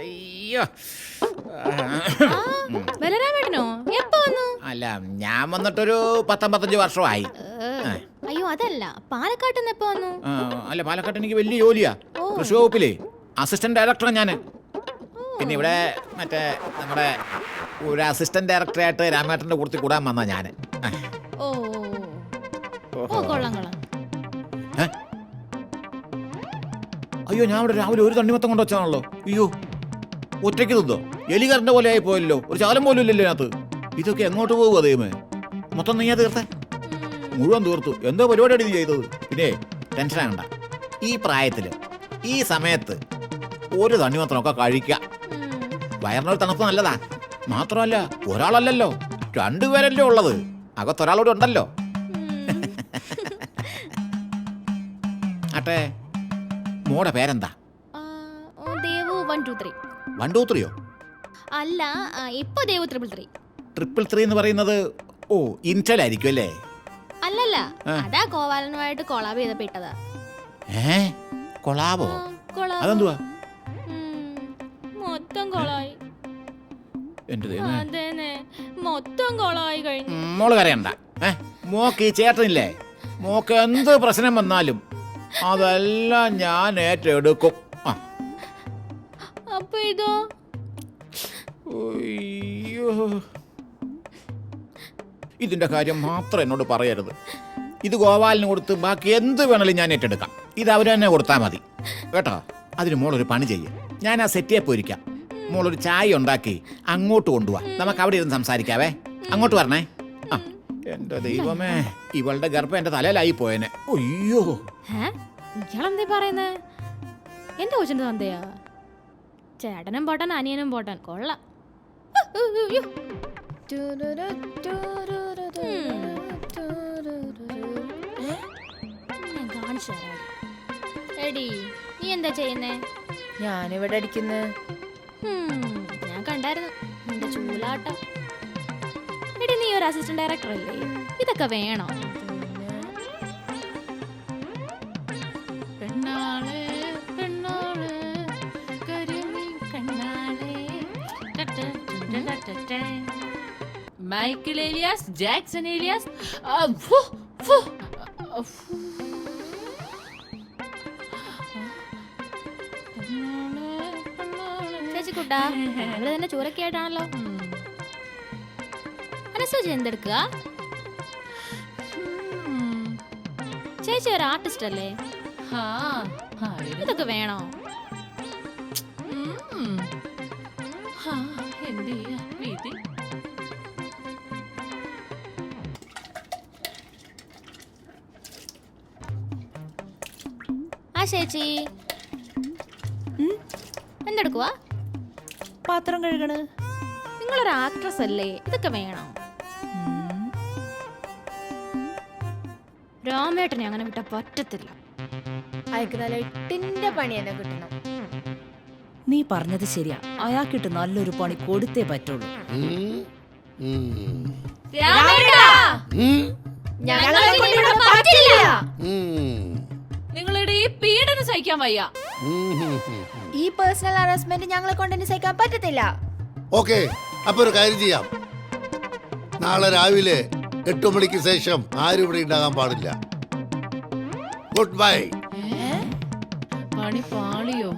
അയ്യോ. ബലരാമേട്ടനോ? എപ്പോ വന്നു? അല്ല ഞാൻ വന്നിട്ടൊരു പത്തൊമ്പത്തഞ്ച് വർഷമായി. അയ്യോ അതല്ല. പാലക്കാട്ട് നിന്ന് വന്നു? അല്ല പാലക്കാട്ട് എനിക്ക് വലിയ ജോലിയാ. കൃഷി വകുപ്പിലേ. അസിസ്റ്റന്റ് ഡയറക്ടറാണ് ഞാൻ പിന്നെ ഇവിടെ മറ്റേ നമ്മുടെ ഒരു അസിസ്റ്റന്റ് ഡയറക്ടറായിട്ട് രാമേട്ടന്റെ കൂട്ടത്തിൽ കൂടാൻ വന്ന ഞാൻ അയ്യോ ഞാൻ അവിടെ രാവിലെ ഒരു തണ്ണിമത്തം കൊണ്ട് വെച്ചാണല്ലോ. അയ്യോ ഒറ്റയ്ക്ക് തിന്നോ എലികറിന്റെ പോലെ ആയി പോയല്ലോ ഒരു ശാലം പോലും ഇല്ലല്ലോ അതിനകത്ത് ഇതൊക്കെ എങ്ങോട്ട് പോകും അതേമേ മൊത്തം നീയാ തീർത്തേ? മുഴുവൻ തീർത്തു. എന്തോ പരിപാടിയാണ് നീ ചെയ്തത്? പിന്നെ ടെൻഷൻ ആകണ്ട. ഈ പ്രായത്തിൽ ഈ സമയത്ത് ഒരു തണ്ണിമത്തനൊക്കെ കഴിക്കുക വയറിനൊരു തണുപ്പ് നല്ലതാ. മാത്രമല്ല ഒരാളല്ലല്ലോ. രണ്ടുപേരല്ലേ ഉള്ളത്. അകത്തൊരാളോട് ഉണ്ടല്ലോ. ആട്ടെ. മോടെ പേരെന്താ? Devu one two three one two ത്രീയോ അല്ല ഇപ്പൊ Devu triple three triple three എന്ന് പറയുന്നത് ഓ ഇന്റൽ ആയിരിക്കും അല്ലേ? അല്ലല്ല. അതാ കോവാലനുമായിട്ട് കൊളാബ് ചെയ്തപ്പോ ഇട്ടതാ. ഏ? കൊളാബോ. അതെന്തുവാ? മൊത്തം കൊളായി. മൊത്തം കൊളായി കഴിഞ്ഞു. മോൾ കരയണ്ട. മോക്ക് ഈ ചേട്ടനില്ലേ? മോക്ക് എന്ത് പ്രശ്നം വന്നാലും അതെല്ലാം ഞാൻ ഏറ്റെടുക്കും. ആ. അപ്പൊ ഇതോ? ഇതിന്റെ കാര്യം മാത്രം എന്നോട് പറയരുത്. ഇത് ഗോപാലിന് കൊടുത്ത് ബാക്കി എന്ത് വേണേലും ഞാൻ ഏറ്റെടുക്കാം. ഇത് അവർ തന്നെ കൊടുത്താൽ മതി. കേട്ടോ? അതിന് മോളൊരു പണി ചെയ്യും. ഞാൻ ആ സെറ്റിയെ പോയിരിക്കാം. മോളൊരു ചായ ഉണ്ടാക്കി അങ്ങോട്ട് കൊണ്ടുപോവാ നമുക്ക് അവിടെ ഇരുന്ന് സംസാരിക്കാവേ. അങ്ങോട്ട് വരണേ. ആ. എന്റെ ദൈവമേ ഇവളുടെ ഗർഭം എന്റെ തലയിലായി പോയേനെ. അയ്യോ. ഏ? ഇയാളെന്തേ പറയുന്നേ? എന്റെ ഓച്ചന്റെ തന്തയാ. ചേട്ടനും പോട്ടൻ അനിയനും പോട്ടൻ കൊള്ളാം. കാണിച്ചു തരാം. എടി നീ എന്താ ചെയ്യുന്നേ? ഞാനിവിടെ അടിക്കുന്നു ഞാൻ കണ്ടായിരുന്നു. നിന്റെ ചൂലാട്ടം. എടി നീ ഒരു അസിസ്റ്റന്റ് ഡയറക്ടർ അല്ലേ? ഇതൊക്കെ വേണോ? മൈക്കിൾ ഏലിയാസ് ജാക്സൺ ഏലിയാസ് ആ, ഫു, ഫു. ആ, ഫു. ചേച്ചി കുട്ടാ അവൾ തന്നെ ചൂരൊക്കെ ആയിട്ടാണല്ലോ മനസ്സോചി എന്തെടുക്കുക ഉം. ചേച്ചി ഒരു ആർട്ടിസ്റ്റ് അല്ലേ ആ, ആയിരുന്നു. ഇതൊക്കെ വേണോ ഉം. ആ, എന്ത് ചെയ്യാ ആ ചേച്ചി എന്തെടുക്കുവാ? പാത്രം കഴുകണ്. നിങ്ങളൊരു ആക്ട്രസ് അല്ലേ? ഇതൊക്കെ വേണോ? രാമേട്ടനെ അങ്ങനെ വിട്ട പറ്റത്തില്ല. അയാൾക്ക് നല്ല എട്ടിന്റെ പണി തന്നെ കിട്ടണം. നീ പറഞ്ഞത് ശരിയാ. അയാൾക്കിട്ട് നല്ലൊരു പണി കൊടുത്തേ പറ്റുള്ളൂ. ഞങ്ങളെ കൊണ്ട് ഇവിടെ പറ്റില്ല. സഹിക്കാൻ വയ്യ. ഈ പേഴ്സണൽ ഹറാസ്മെന്റ് ഞങ്ങളെ കൊണ്ടിന് സഹിക്കാൻ പറ്റത്തില്ല. ഓക്കെ അപ്പൊ ഒരു കാര്യം ചെയ്യാം. നാളെ രാവിലെ എട്ടു മണിക്ക് ശേഷം ആരും ഇവിടെ ഉണ്ടാകാൻ പാടില്ല. Good bye. പണി പാളിയോ?